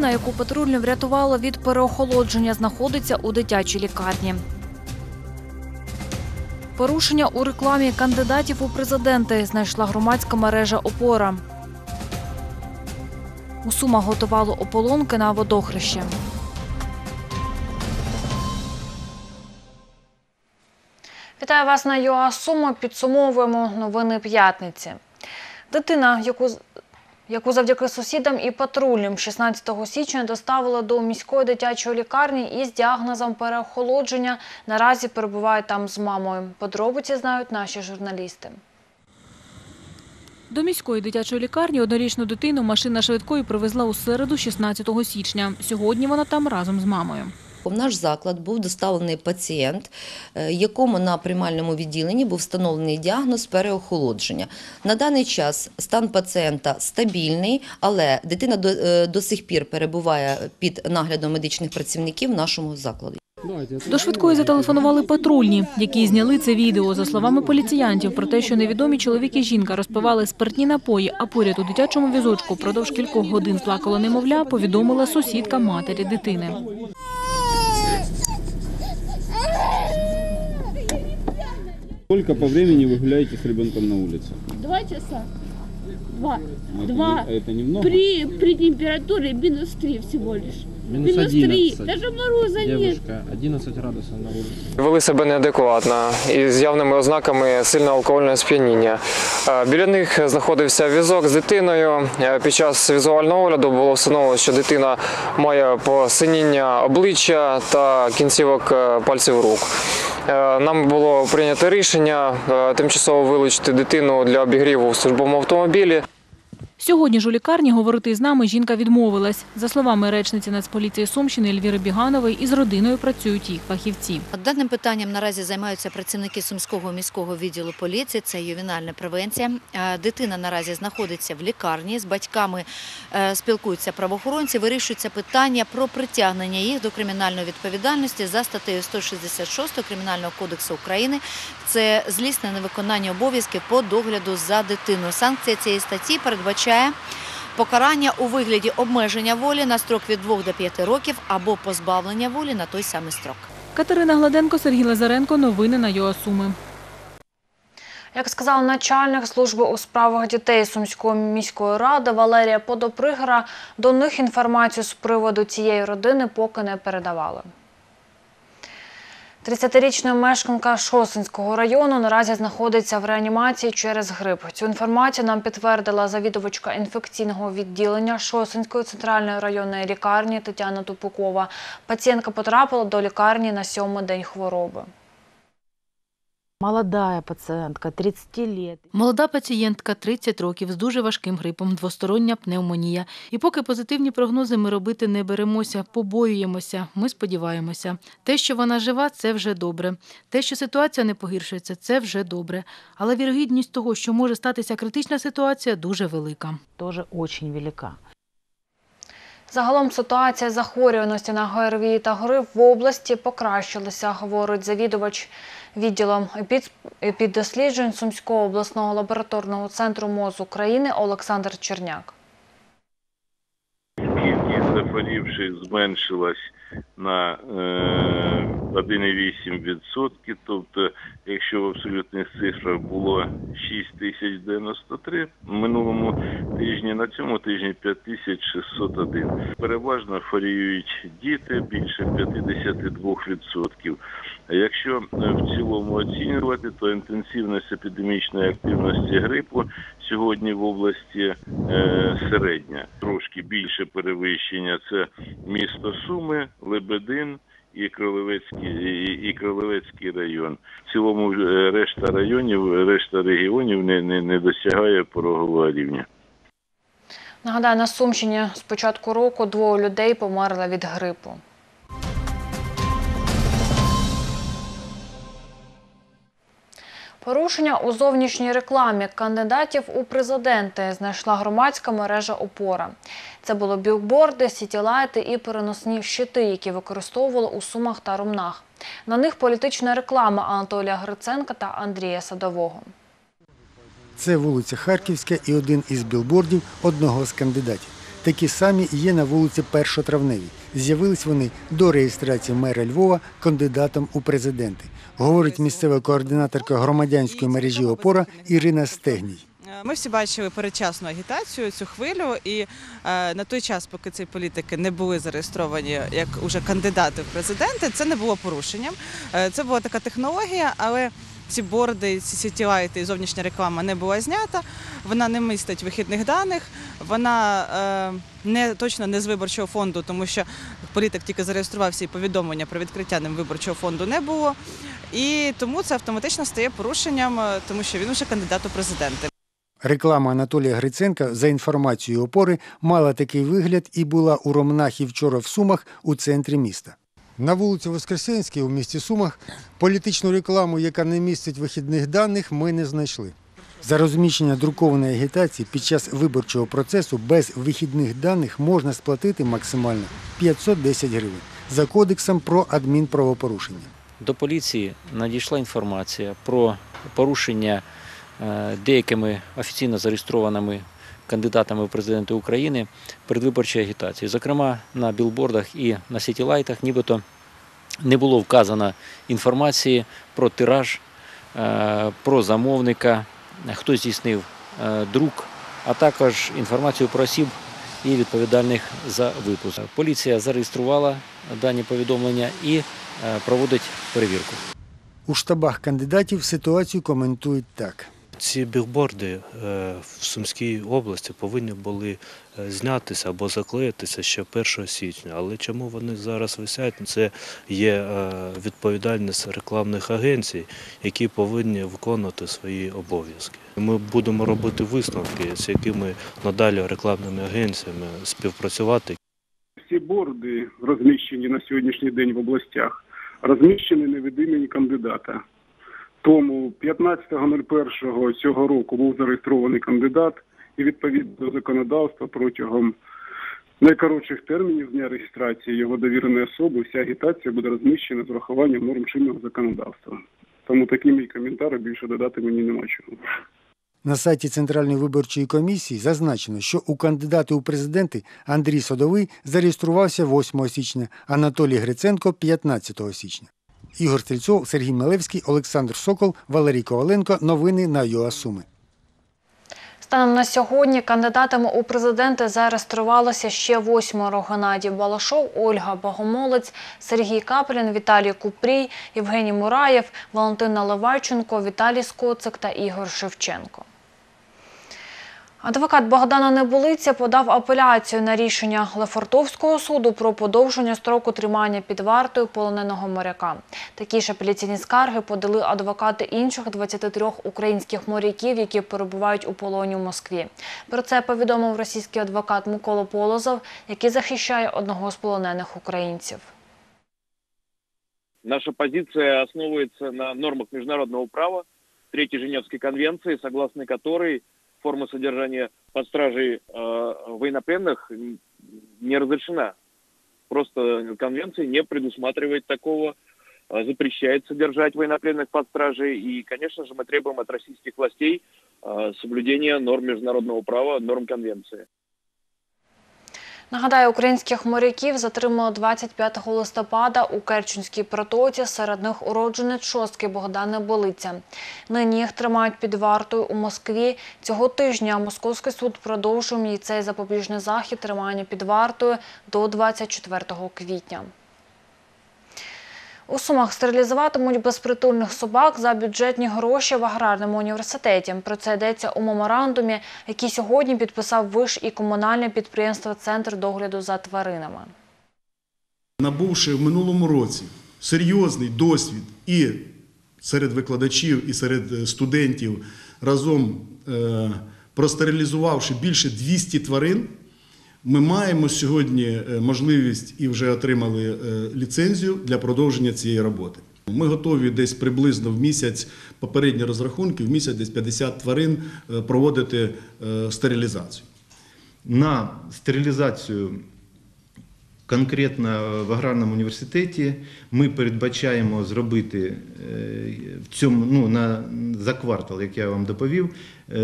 Дитина, яку патрульні врятували від переохолодження, знаходиться у дитячій лікарні. Порушення у рекламі кандидатів у президенти знайшла громадська мережа Опора. У Сумах готували ополонки на водохреще. Вітаю вас на ЮА Суми. Підсумовуємо новини п'ятниці. Дитина, яку яку завдяки сусідам і патрульним 16 січня доставили до міської дитячої лікарні із діагнозом переохолодження, наразі перебуває там з мамою. Подробиці знають наші журналісти. До міської дитячої лікарні однорічну дитину машина швидкої привезла у середу 16 січня. Сьогодні вона там разом з мамою. В наш заклад був доставлений пацієнт, е, якому на приймальному відділенні був встановлений діагноз переохолодження. На даний час стан пацієнта стабільний, але дитина до, е, до сих пір перебуває під наглядом медичних працівників в нашому закладі. До швидкої зателефонували патрульні, які зняли це відео. За словами поліціянтів, про те, що невідомі чоловік і жінка розпивали спиртні напої, а поряд у дитячому візочку впродовж кількох годин плакало немовля, повідомила сусідка матері дитини. Сколько по времени вы гуляете с ребенком на улице? Два часа. Два. А это Два. не- Это немного? При, при температуре минус три всего лишь. Минус три. 11. Даже мороза. Девушка, 11 градусов на улице. Вели себе неадекватно і з явними ознаками сильного алкогольного сп'яніння. Е, Біля них знаходився візок з дитиною. Е, Під час візуального огляду було встановлено, що дитина має посиніння обличчя та кінцівок е, пальців рук. Нам було прийнято рішення тимчасово вилучити дитину для обігріву в службовому автомобілі. Сьогодні ж у лікарні говорити з нами жінка відмовилась. За словами речниці Нацполіції Сумщини Ельвіри Біганової, із родиною працюють їх фахівці. Даним питанням наразі займаються працівники Сумського міського відділу поліції. Це ювенальна превенція. Е, Дитина наразі знаходиться в лікарні. З батьками е, спілкуються правоохоронці. Вирішується питання про притягнення їх до кримінальної відповідальності за статтею 166 Кримінального кодексу України. Це злісне невиконання обов'язків по догляду за дитиною. Санкція цієї статті передбачає покарання у вигляді обмеження волі на строк від 2 до 5 років або позбавлення волі на той самий строк. Катерина Гладенко, Сергій Лазаренко. Новини на ЮАСуми. Як сказав начальник служби у справах дітей Сумської міської ради Валерія Подопригора, до них інформацію з приводу цієї родини поки не передавали. 30-річна мешканка Шосинського району наразі знаходиться в реанімації через грип. Цю інформацію нам підтвердила завідувачка інфекційного відділення Шосинської центральної районної лікарні Тетяна Тупукова. Пацієнтка потрапила до лікарні на сьомий день хвороби. Молодая пациентка, 30 лет. Молода пацієнтка 30 років з дуже важким грипом, двостороння пневмонія. І поки позитивні прогнози ми робити не беремося, побоюємося, ми сподіваємося. Те, що вона жива, це вже добре. Те, що ситуація не погіршується, це вже добре. Але вірогідність того, що може статися критична ситуація, дуже велика. Тоже очень велика. Загалом ситуація захворюваності на ГРВІ та грип в області покращилася, говорить завідувач відділом епід- епіддосліджень Сумського обласного лабораторного центру МОЗ України Олександр Черняк. кількість захворівших зменшилась на е, 1,8%. Тобто, якщо в абсолютних цифрах було 6093 в минулому тижні, на цьому тижні 5601. Переважно хворіють діти більше 52%. Якщо е, в цілому оцінювати, то інтенсивність епідемічної активності грипу сьогодні в області е, середня. Трошки більше перевищення це місто Суми, Лебедин і Кролевецький, і, і Кролевецький район. В цілому е, решта районів, решта регіонів не, не, не досягає порогового рівня. Нагадаю, на Сумщині з початку року двоє людей померли від грипу. Порушення у зовнішній рекламі кандидатів у президенти знайшла громадська мережа Опора. Це були білборди, сітілайти і переносні щити, які використовували у Сумах та Ромнах. На них політична реклама Анатолія Гриценка та Андрія Садового. Це вулиця Харківська і один із білбордів одного з кандидатів. Такі самі є на вулиці Першотравневій. З'явились вони до реєстрації мера Львова кандидатом у президенти, говорить місцева координаторка громадянської мережі Опора Ірина Стегній. Ми всі бачили передчасну агітацію, цю хвилю, і е, на той час, поки ці політики не були зареєстровані як уже кандидати в президенти, це не було порушенням. Е, це була така технологія, але ці борди, ці сітілайти і зовнішня реклама не була знята. Вона не містить вихідних даних, вона е, не точно не з виборчого фонду, тому що політик тільки зареєструвався і повідомлення про відкриття ним виборчого фонду не було. І тому це автоматично стає порушенням, е, тому що він уже кандидат у президенти. Реклама Анатолія Гриценка, за інформацією опори, мала такий вигляд і була у Ромнахі вчора в Сумах у центрі міста. На вулиці Воскресенській у місті Сумах політичну рекламу, яка не містить вихідних даних, ми не знайшли. За розміщення друкованої агітації під час виборчого процесу без вихідних даних можна сплатити максимально 510 гривень за кодексом про адмінправопорушення. До поліції надійшла інформація про порушення е, деякими офіційно зареєстрованими кандидатами в президенти України передвиборчої агітації. Зокрема, на білбордах і на сітілайтах нібито не було вказано інформації про тираж, е, про замовника, хто здійснив е, друк, а також інформацію про осіб і відповідальних за випуск. Поліція зареєструвала дані повідомлення і е, проводить перевірку. У штабах кандидатів ситуацію коментують так. Ці білборди е, в Сумській області повинні були е, знятися або заклеїтися ще 1 січня. Але чому вони зараз висять? Це є е, відповідальність рекламних агенцій, які повинні виконувати свої обов'язки. Ми будемо робити висновки, з якими надалі рекламними агенціями співпрацювати. Всі борди, розміщені на сьогоднішній день в областях, розміщені не від імені кандидата. Тому 15.01 цього року був зареєстрований кандидат, і відповідно до законодавства протягом найкоротших термінів дня реєстрації його довіреної особи вся агітація буде розміщена з врахуванням норм чинного законодавства. Тому такий мій коментар більше додати мені нема чого. На сайті Центральної виборчої комісії зазначено, що у кандидати у президенти Андрій Садовий зареєструвався 8 січня, Анатолій Гриценко 15 січня. Ігор Стрільцов, Сергій Милевський, Олександр Сокол, Валерій Коваленко. Новини на ЮАСуми. Станом на сьогодні кандидатами у президенти зареєструвалося ще восьмеро Геннадій Балашов, Ольга Богомолець, Сергій Каплін, Віталій Купрій, Євгеній Мураєв, Валентина Левайченко, Віталій Скоцик та Ігор Шевченко. Адвокат Богдана Небулиця подав апеляцію на рішення Лефортовського суду про подовження строку тримання під вартою полоненого моряка. Такі ж апеляційні скарги подали адвокати інших 23 українських моряків, які перебувають у полоні в Москві. Про це повідомив російський адвокат Микола Полозов, який захищає одного з полонених українців. Наша позиция основывается на нормах международного права, Третьей Женевской конвенции, согласно которой форма содержания под стражей э, военнопленных не разрешена. Просто конвенция не предусматривает такого, э, запрещает содержать военнопленных под стражей. И, конечно же, мы требуем от российских властей э, соблюдения норм международного права, норм конвенции. Нагадаю, українських моряків затримали 25 листопада у Керченській протоці. Серед них уродженець шостки Богдана Болиця. Нині їх тримають під вартою у Москві. Цього тижня Московський суд продовжує їй цей запобіжний захід тримання під вартою до 24 квітня. У Сумах стерилізуватимуть безпритульних собак за бюджетні гроші в аграрному університеті. Про це йдеться у меморандумі, який сьогодні підписав виш і комунальне підприємство Центр догляду за тваринами. Набувши в минулому році серйозний досвід і серед викладачів, і серед студентів, разом е, простерилізувавши більше 200 тварин, ми маємо сьогодні можливість і вже отримали ліцензію для продовження цієї роботи. Ми готові десь приблизно в місяць попередні розрахунки, в місяць десь 50 тварин проводити стерилізацію. На стерилізацію конкретно в аграрному університеті ми передбачаємо зробити в цьому ну, на, за квартал, як я вам доповів,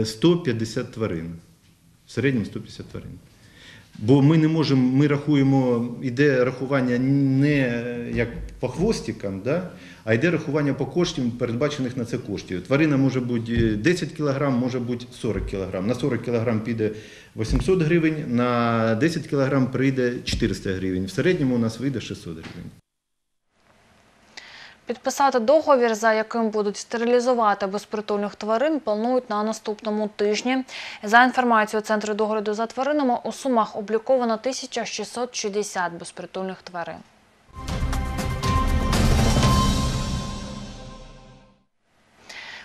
150 тварин. В середньому 150 тварин. Бо ми не можемо, ми рахуємо, іде рахування не як по хвостикам, да? а йде рахування по коштів, передбачених на це коштів. Тварина може бути 10 кг, може бути 40 кг. На 40 кг піде 800 гривень, на 10 кг прийде 400 гривень. В середньому у нас вийде 600 гривень. Підписати договір, за яким будуть стерилізувати безпритульних тварин, планують на наступному тижні. За інформацією Центру догляду за тваринами, у Сумах обліковано 1660 безпритульних тварин.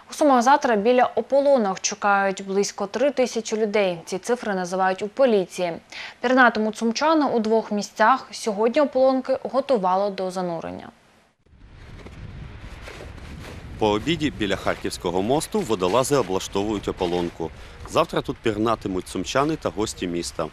У Сумах завтра біля ополонок чекають близько три тисячі людей. Ці цифри називають у поліції. Пірнатимуть сумчани у двох місцях. Сьогодні ополонки готувало до занурення. По обіді біля Харківського мосту водолази облаштовують ополонку. Завтра тут пірнатимуть сумчани та гості міста.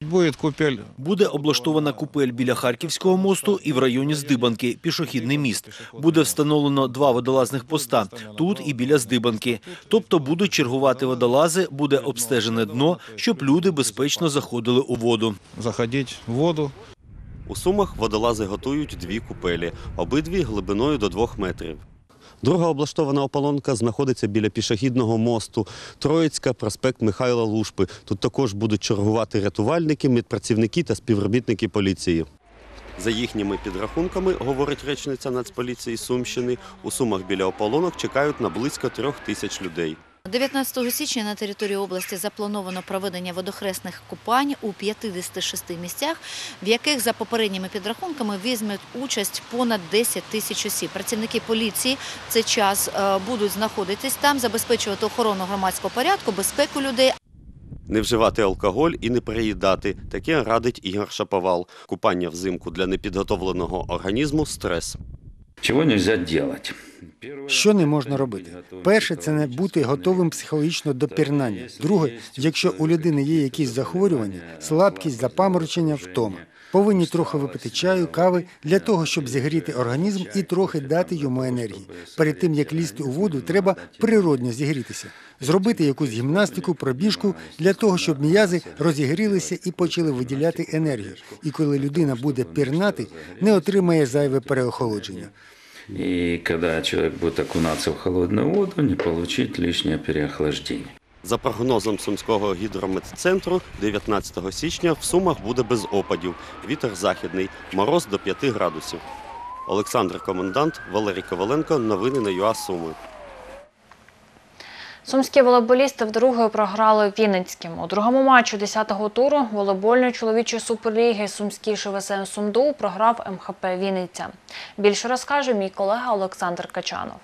Буде купель. Буде облаштована купель біля Харківського мосту і в районі Здибанки, пішохідний міст. Буде встановлено два водолазних поста тут і біля Здибанки. Тобто будуть чергувати водолази, буде обстежене дно, щоб люди безпечно заходили у воду. Заходіть в воду. У Сумах водолази готують дві купелі, обидві глибиною до двох метрів. Друга облаштована ополонка знаходиться біля пішохідного мосту Троїцька, проспект Михайла Лушпи. Тут також будуть чергувати рятувальники, медпрацівники та співробітники поліції. За їхніми підрахунками, говорить речниця Нацполіції Сумщини, у Сумах біля ополонок чекають на близько трьох тисяч людей. 19 січня на території області заплановано проведення водохресних купань у 56 місцях, в яких за попередніми підрахунками візьмуть участь понад 10 тисяч осіб. Працівники поліції в цей час е, будуть знаходитись там, забезпечувати охорону громадського порядку, безпеку людей, Не вживати алкоголь і не переїдати. Таке радить Ігор Шаповал. Купання взимку для непідготовленого організму стрес. Чего нельзя делать? Що не можна робити? Перше, це не бути готовим психологічно до пірнання. Друге, якщо у людини є якісь захворювання, слабкість, запаморочення, втома. Повинні трохи випити чаю, кави для того, щоб зігріти організм і трохи дати йому енергії. Перед тим як лізти у воду, треба природньо зігрітися, зробити якусь гімнастику, пробіжку для того, щоб м'язи розігрілися і почали виділяти енергію. І коли людина буде пірнати, не отримає зайве переохолодження. И когда человек будет окунаться в холодную воду, не получить лишнее переохлаждение. За прогнозом Сумського гідрометцентру, 19 січня в Сумах буде без опадів. Вітер західний, мороз до 5 градусів. Олександр Комендант, Валерій Коваленко. Новини на ЮА Суми. Сумські волейболісти вдруге програли Вінницьким. У другому матчі 10-го туру волейбольної чоловічої суперліги Сумський ШВСМ Сумду програв МХП Вінниця. Більше розкаже мій колега Олександр Качанов.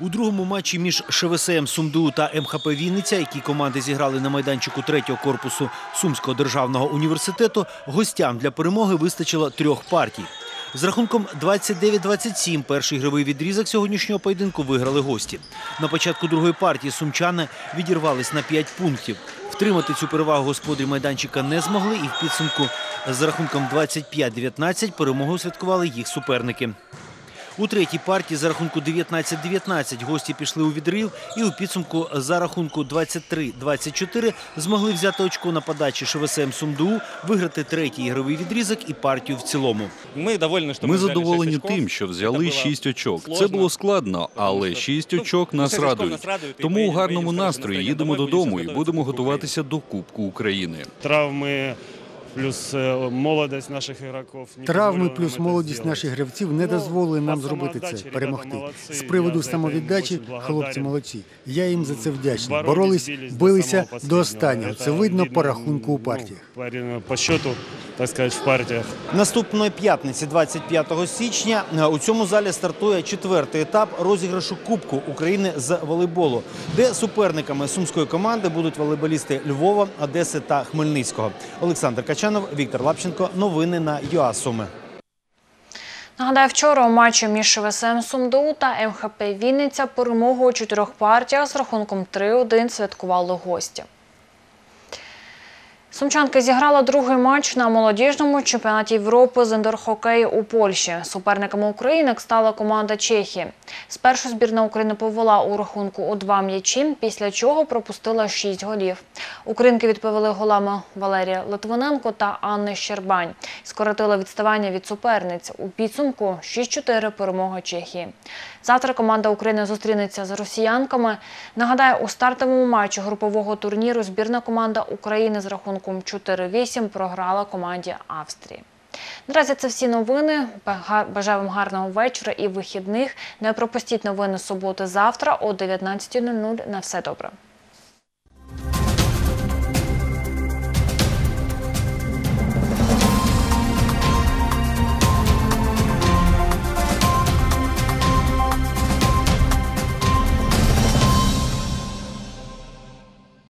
У другому матчі між ШВСМ Сумду та МХП Вінниця, які команди зіграли на майданчику третього корпусу Сумського державного університету, гостям для перемоги вистачило трьох партій. З рахунком 29-27 перший ігровий відрізок сьогоднішнього поєдинку виграли гості. На початку другої партії сумчани відірвались на 5 пунктів. Втримати цю перевагу господарі майданчика не змогли і в підсумку з рахунком 25-19 перемогу святкували їх суперники. У третій партії за рахунку 19-19 гості пішли у відрив і у підсумку за рахунку 23-24 змогли взяти очко на подачі ШВСМ Сумду, виграти третій ігровий відрізок і партію в цілому. Ми задоволені тим, що взяли шість очок. Це було складно, але шість очок нас радують. Тому у гарному настрої їдемо додому і будемо готуватися до Кубку України. Травми плюс е, молодість наших ігроків. Травми плюс молодість наших гравців не дозволили нам зробити це, перемогти. З приводу самовіддачі хлопці молодці. Я їм за це вдячний. Боролись, билися до останнього. Це видно по рахунку у партіях. По- По счету, так сказати, в партіях. Наступної п'ятниці, 25 січня, у цьому залі стартує четвертий етап розіграшу Кубку України з волейболу, де суперниками сумської команди будуть волейболісти Львова, Одеси та Хмельницького. Олександр Качанов, Віктор Лапченко. Новини на ЮА Суми. Нагадаю, вчора у матчі між ВСМ Сумду та МХП Вінниця перемогу у чотирьох партіях з рахунком 3-1 святкували гості. Сумчанки зіграла другий матч на молодіжному чемпіонаті Європи з індор-хокею у Польщі. Суперниками України стала команда Чехії. Спершу збірна України повела у рахунку у два м'ячі, після чого пропустила шість голів. Українки відповіли голами Валерія Литвиненко та Анни Щербань. Скоротили відставання від суперниць. У підсумку 6-4 перемога Чехії. Завтра команда України зустрінеться з росіянками. Нагадаю, у стартовому матчі групового турніру збірна команда України з рахунком 4-8 програла команді Австрії. Наразі це всі новини. Бажаю вам гарного вечора і вихідних. Не пропустіть новини суботи завтра о 19.00. На все добре.